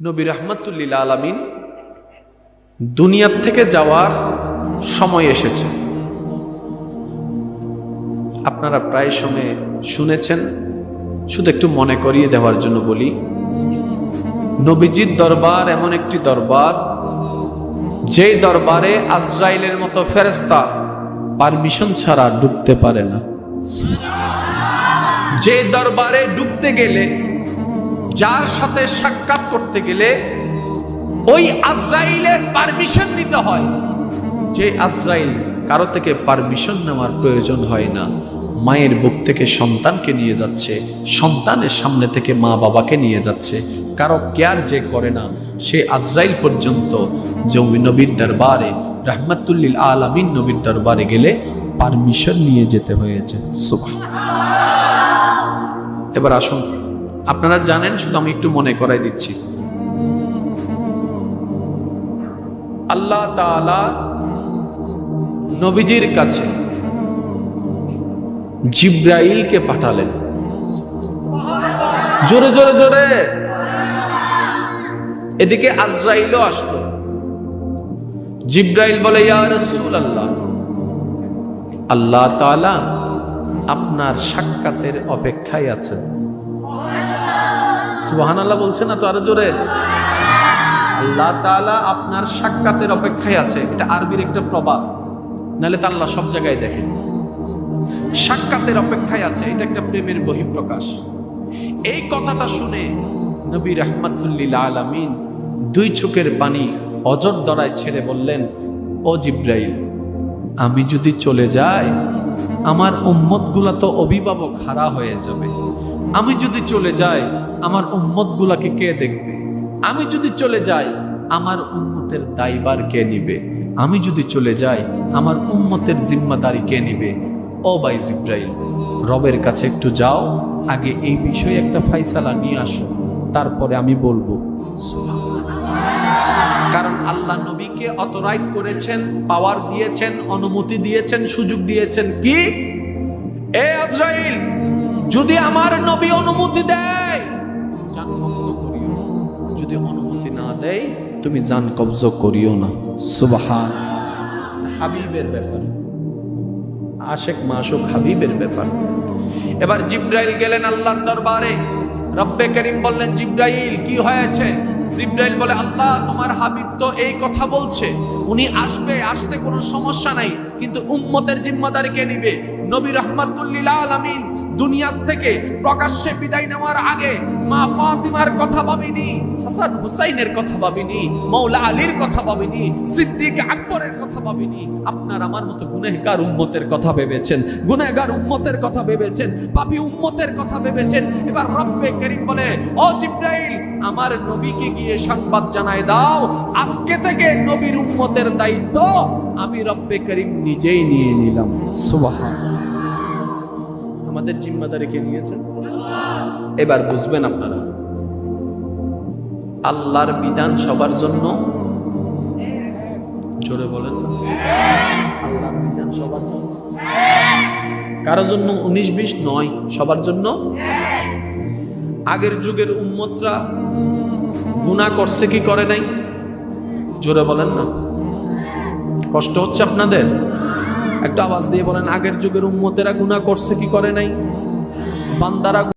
নবী রহমতুল্লিল আলমিন দুনিয়ার থেকে যাওয়ার সময় এসেছে। আপনারা প্রায় সময় শুনেছেন, শুধু একটু মনে করিয়ে দেওয়ার জন্য বলি, নবীজির দরবার এমন একটি দরবার, যেই দরবারে আজরাইলের মতো ফেরেস্তা পারমিশন ছাড়া ঢুকতে পারে না। যে দরবারে ঢুকতে গেলে যার সাথে সাক্ষাৎ করতে গেলে ওই আজরাইলের পারমিশন নিতে হয়। যে আজরাইল কারও থেকে পারমিশন নেওয়ার প্রয়োজন হয় না। মায়ের বুক থেকে সন্তানকে নিয়ে যাচ্ছে, সন্তানের সামনে থেকে মা বাবাকে নিয়ে যাচ্ছে। কারও কেয়ার যে করে না, সে আজরাইল পর্যন্ত জমি নবীর দরবারে, রহমতুল্লিল আলামিন নবীর দরবারে গেলে পারমিশন নিয়ে যেতে হয়েছে। এবার আসুন। আপনারা জানেন, শুধু আমি একটু মনে করাই দিচ্ছি। আল্লাহ নবীজির কাছে জিব্রাইলকে পাঠালেন। জোরে জোরে জোরে। এদিকে আজরাইলও আসলো। জিব্রাইল বলে, ইয়া রাসূল আল্লাহ আল্লাহ তাআলা আপনার সাক্ষাতের অপেক্ষায় আছেন। সুবহানাল্লাহ বলছে না তো আরও জোরে? আল্লাহ তাআলা আপনার সাক্ষাতের অপেক্ষায় আছে। এটা আরবির একটা প্রবাদ। নাহলে তা আল্লাহ সব জায়গায় দেখেন। সাক্ষাতের অপেক্ষায় আছে, এটা একটা প্রেমের বহিঃপ্রকাশ। এই কথাটা শুনে নবী রহমাতুল্লিল আলামিন দুই চোখের পানি অজর দড়ায় ছেড়ে বললেন, ও জিব্রাইল, আমি যদি চলে যাই, আমার উম্মতগুলা তো অভিভাবক হারা হয়ে যাবে। আমি যদি চলে যাই, আমার উম্মতগুলাকে কে দেখবে? আমি যদি চলে যাই, আমার উম্মতের দায়বার কে নিবে? আমি যদি চলে যাই, আমার উম্মতের জিম্মাদারি কে নিবে? ও বাই জিব্রাইল, রবের কাছে একটু যাও, আগে এই বিষয়ে একটা ফাইসালা নিয়ে আসো, তারপরে আমি বলব। কারণ আল্লাহ নবীকে অতরাইট করেছেন, পাওয়ার দিয়েছেন, অনুমতি দিয়েছেন, সুযোগ দিয়েছেন কি? এ আজরাইল! যদি আমার নবী অনুমতি দেয় করিও। যদি অনুমতি না দেয়, তুমি যান কবজ করিও না। সুবাহান। হাবিবের ব্যাপার। আশেক মাসুক হাবিবের ব্যাপার। এবার জিব্রাইল গেলেন আল্লাহর দরবারে। রব্বে করিম বললেন, জিব্রাইল, কি হয়েছে? জিব্রাইল বলে, আল্লাহ, তোমার হাবিব তো এই কথা বলছে। উনি আসবে, আসতে কোনো সমস্যা নাই, কিন্তু উম্মতের জিম্মাদারি কে নিবে? নবী রহমাতুল্লিল আলামিন দুনিয়ার থেকে প্রকাশ্যে বিদায় নেওয়ার আগে মা ফাতিমার কথা ভাবিনি, হাসান হুসাইনের কথা ভাবিনি মৌলা আলীর কথা ভাবিনি, সিদ্দিক আকবরের কথা ভাবিনি। আপনার আমার মতো গুনেহগার উম্মতের কথা ভেবেছেন, গুনেহগার উম্মতের কথা ভেবেছেন, পাপী উম্মতের কথা ভেবেছেন। এবার রব্বে করিম বলে, ও জিব্রাইল, আমার নবীকে গিয়ে সংবাদ জানায় দাও, আজকে থেকে নবীর উম্মতের দায়িত্ব আমি রব্বে করিম নিজেই নিয়ে নিলাম। আমাদের জিম্মাদারি কে নিয়েছেন? এবার বুঝবেন আপনারা। আল্লাহর বিধান সবার জন্য। জোরে বলেন। আল্লাহর বিধান সবার জন্য। কারও জন্য উনিশ বিশ নয়, সবার জন্য। আগের যুগের উম্মতরা গুণা করছে কি করে নাই? জোরে বলেন না। কষ্ট হচ্ছে আপনাদের? একটা আওয়াজ দিয়ে বলেন, আগের যুগের উম্মতেরা গুণা করছে কি করে নাই? বান্দারা